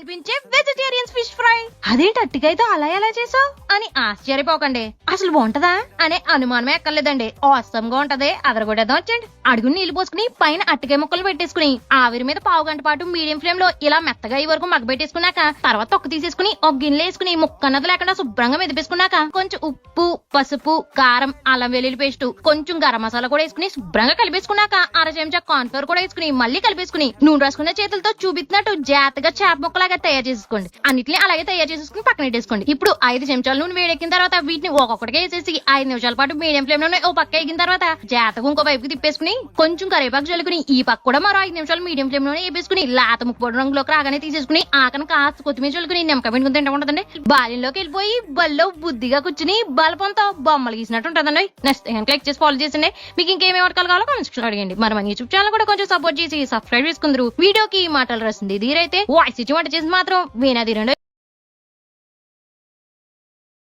అనిపించే vegetarian fish fry అదేంటి అట్టికైతే అలా ఎలా చేసావు? అని ఆశ్చర్యపోకండి. అసలు బాగుంటదా? అనే అనుమానమే ఎక్కర్లేదండి గా ఉంటది అదరగొడేద్దాం వచ్చండి అడుగుని నీళ్ళు పోసుకుని పైన అట్టికాయ ముక్కలు పెట్టేసుకుని ఆవిరి మీద పావు గంట పాటు మీడియం ఫ్లేమ్లో ఇలా మెత్తగా ఈ వరకు మగ్గబెట్టేసుకున్నాక తర్వాత తొక్క తీసేసుకుని ఒక గిన్నెలో వేసుకుని ముక్కన్నది లేకుండా శుభ్రంగా మెదిపేసుకున్నాక కొంచెం ఉప్పు పసుపు కారం అల్లం వెల్లుల్లి పేస్ట్ కొంచెం గరం మసాలా కూడా వేసుకుని శుభ్రంగా కలిపేసుకున్నాక అర చెంచా కార్న్ ఫ్లోర్ కూడా వేసుకుని మళ్ళీ కలిపేసుకుని నూనె రాసుకున్న చేతులతో చూపిస్తున్నట్టు జాగ్రత్తగా చేప ముక్కలాగా తయారు చేసుకోండి అన్నిటిని అలాగే తయారు చేసేసుకుని పక్కన పెట్టేసుకోండి. ఇప్పుడు ఐదు చెంచాలు నూనె వేడెక్కిన తర్వాత వీటిని ఒక్కొక్కటిగా వేసేసి ఐదు నిమిషాల పాటు మీడియం ఫ్లేమ్లోనే ఓ పక్క ఎగిన తర్వాత జాతకు ఇంకో వైపుకి తిప్పేసుకుని కొంచెం కరివేపాకు చల్లుకుని ఈ పక్క కూడా మరో ఐదు నిమిషాలు మీడియం ఫ్లేమ్లోనే వేపేసుకుని లాత ముక్కు రంగులోకి రాగానే తీసేసుకుని ఆకన కాస్త కొత్తిమీర చల్లుకుని నిమ్మకాయ పిండుకుని తింటా ఉంటుందండి బాల్యంలోకి వెళ్ళిపోయి బల్లో బుద్ధిగా కూర్చుని బలపంతో బొమ్మలు గీసినట్టు ఉంటుందండి. నెక్స్ట్ క్లిక్ చేసి ఫాలో చేసింది మీకు ఇంకేమేమి వర్కాలు కావాలో కామెంట్స్ సెక్షన్ అడగండి. మరి మన యూట్యూబ్ ఛానల్ కూడా కొంచెం సపోర్ట్ చేసి సబ్స్క్రైబ్ చేసుకుందరు. వీడియోకి మాటలు రాసింది దీరైతే వాయిస్ ఇచ్చి వంట చేసి మాత్రం వీణాది రెండు